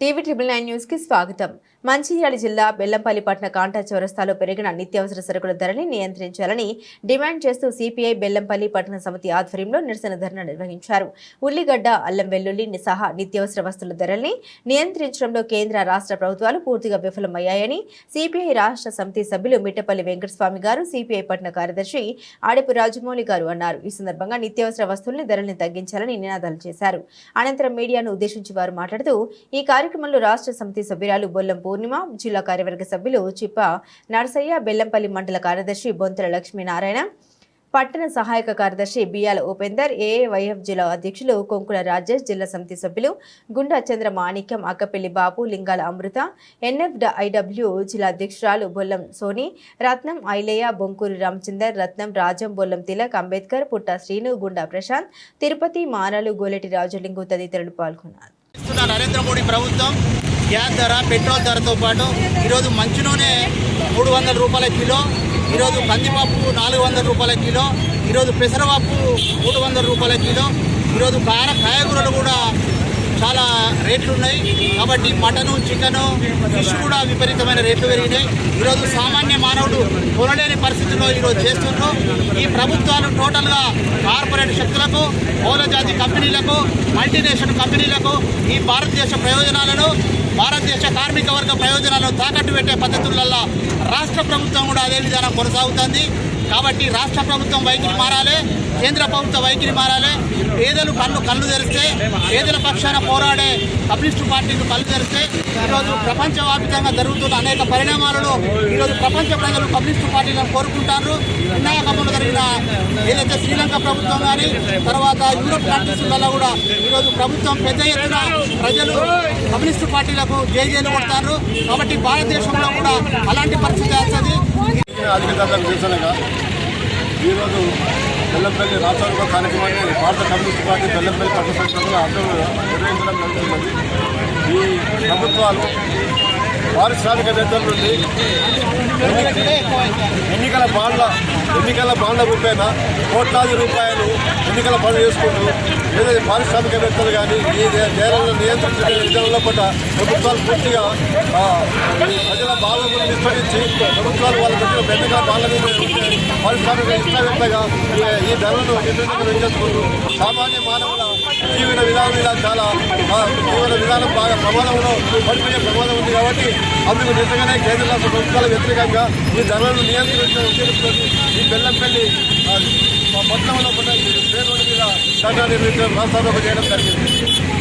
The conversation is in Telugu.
టీవీ ట్రిపుల్ నైన్ న్యూస్కి స్వాగతం. మంచిర్యాల జిల్లా బెల్లంపల్లి పట్టణ కాంటా చౌరస్తాలో పెరిగిన నిత్యావసర సరుకుల ధరని నియంత్రించాలని డిమాండ్ చేస్తూ సిపిఐ బెల్లంపల్లి పట్టణ సమితి ఆధ్వర్యంలో నిరసన ధర్నా నిర్వహించారు. ఉల్లిగడ్డ అల్లం వెల్లుల్లి సహా నిత్యావసర వస్తువుల ధరల్ని నియంత్రించడంలో కేంద్ర రాష్ట్ర ప్రభుత్వాలు పూర్తిగా విఫలమయ్యాయని సిపిఐ రాష్ట్ర సమితి సభ్యులు మిట్టపల్లి వెంకటస్వామి గారు సిపిఐ పట్టణ కార్యదర్శి ఆడపు రాజమౌళి గారు అన్నారు. ఈ సందర్భంగా నిత్యావసర వస్తువుల్ని ధరల్ని తగ్గించాలని నినాదాలు చేశారు. అనంతరం మీడియాను ఉద్దేశించి వారు మాట్లాడుతూ ఈ కార్యక్రమంలో రాష్ట్ర సమితి సభ్యురాలు బొల్లం పూర్ణిమ జిల్లా కార్యవర్గ సభ్యులు చిప్ప నరసయ్య బెల్లంపల్లి మండల కార్యదర్శి బొంతల లక్ష్మీనారాయణ పట్టణ సహాయక కార్యదర్శి బియాల ఉపేందర్ ఏఏవైఎఫ్ జిల్లా అధ్యక్షులు కొంకుల రాజేష్ జిల్లా సమితి సభ్యులు గుండా చంద్ర మాణిక్యం అక్కపెల్లి బాబు లింగాల అమృత ఎన్ఎఫ్ ఐడబ్ల్యూ జిల్లా అధ్యక్షురాలు బొల్లం సోని రత్నం ఐలేయ బొంకూరి రామచందర్ రత్నం రాజం బొల్లం తిలక్ అంబేద్కర్ పుట్ట శ్రీను గుండా ప్రశాంత్ తిరుపతి మారాలు గోలెటి రాజలింగు తదితరులు పాల్గొన్నారు. ఇస్తున్న నరేంద్ర మోడీ ప్రభుత్వం గ్యాస్ ధర పెట్రోల్ ధరతో పాటు ఈరోజు మంచి నూనె మూడు వందల రూపాయల కిలో ఈరోజు కందిపప్పు నాలుగు వందల రూపాయల కిలో ఈరోజు పెసరపప్పు మూడు వందల రూపాయల కిలో ఈరోజు కార కాయగూరలు కూడా చాలా రేట్లు ఉన్నాయి కాబట్టి మటను చికెను ఫిష్ కూడా విపరీతమైన రేట్లు పెరిగినాయి. ఈరోజు సామాన్య మానవుడు కొనలేని పరిస్థితుల్లో ఈరోజు చేస్తున్నారు ఈ ప్రభుత్వాలు టోటల్గా కార్పొరేట్ శక్తులకు పౌరజాతి కంపెనీలకు మల్టీనేషనల్ కంపెనీలకు ఈ భారతదేశ ప్రయోజనాలను భారతదేశ కార్మిక వర్గ ప్రయోజనాలను తాకట్టు పెట్టే పద్ధతులలో రాష్ట్ర ప్రభుత్వం కూడా అదే విధానం కొనసాగుతుంది. కాబట్టి రాష్ట్ర ప్రభుత్వం వైఖరి మారాలి కేంద్ర ప్రభుత్వ వైఖరి మారాలి. పేదలు కళ్ళు కళ్ళు తెరిస్తే పేదల పక్షాన పోరాడే కమ్యూనిస్టు పార్టీలు కళ్ళు తెరిస్తే ఈరోజు ప్రపంచవ్యాప్తంగా జరుగుతున్న అనేక పరిణామాలలో ఈరోజు ప్రపంచ ప్రజలు కమ్యూనిస్టు పార్టీలను కోరుకుంటారు. వినాయకంలో జరిగిన ఏదైతే శ్రీలంక ప్రభుత్వం కానీ తర్వాత యూరోప్ కంట్రీస్లలో కూడా ఈరోజు ప్రభుత్వం పెద్ద ఎత్తున ప్రజలు కమ్యూనిస్టు పార్టీలకు జై కొడతారు. కాబట్టి భారతదేశంలో కూడా అలాంటి పరిస్థితి వస్తుంది. అధిక ధరలకు నిరసనగా ఈరోజు బెల్లంపల్లి రాష్ట్రాల కార్యక్రమాన్ని భారత కమ్యూనిస్ట్ పార్టీ బెల్లంపల్లి పట్టణ సంస్థలు ఆధ్వర్యంలో నిర్వహించడం జరుగుతున్నది ఈ ప్రభుత్వాలు పారిశ్రామికవేత్తల నుండి ఎన్నికల బాండ్ల ఎన్నికల బాండ్ల రూపేణ కోట్లాది రూపాయలు ఎన్నికల పనులు చేసుకుంటూ ఏదైతే పారిశ్రామికవేత్తలు కానీ ఈ నేరాలను నియంత్రించే విధానంలో కూడా ప్రభుత్వాలు పూర్తిగా ప్రజల బాధలను విస్మరించి ప్రభుత్వాలు వాళ్ళ పెట్టిన ఎన్నికల బాండ్ల పారిశ్రామిక ఇష్టవేత్తగా ఈ- ధరలను నిర్ణయించుకుంటూ సామాన్య మానవుల జీవన విధానం ఇలా చాలా జీవన విధానం బాగా ప్రమాదంలో పడిపోయే ప్రమాదం ఉంది కాబట్టి అందుకు నిజంగానే కేంద్ర రాష్ట్ర ప్రభుత్వాల వ్యతిరేకంగా ఈ ధరలను నియంత్రించే ఉద్దేశంతో ఈ బెల్లంపల్లి ఆ, పట్టణంలో కూడా ఈ పేరు మీద ధర్నా నిర్వహించడం రాష్ట్రాల్లో చేయడం జరిగింది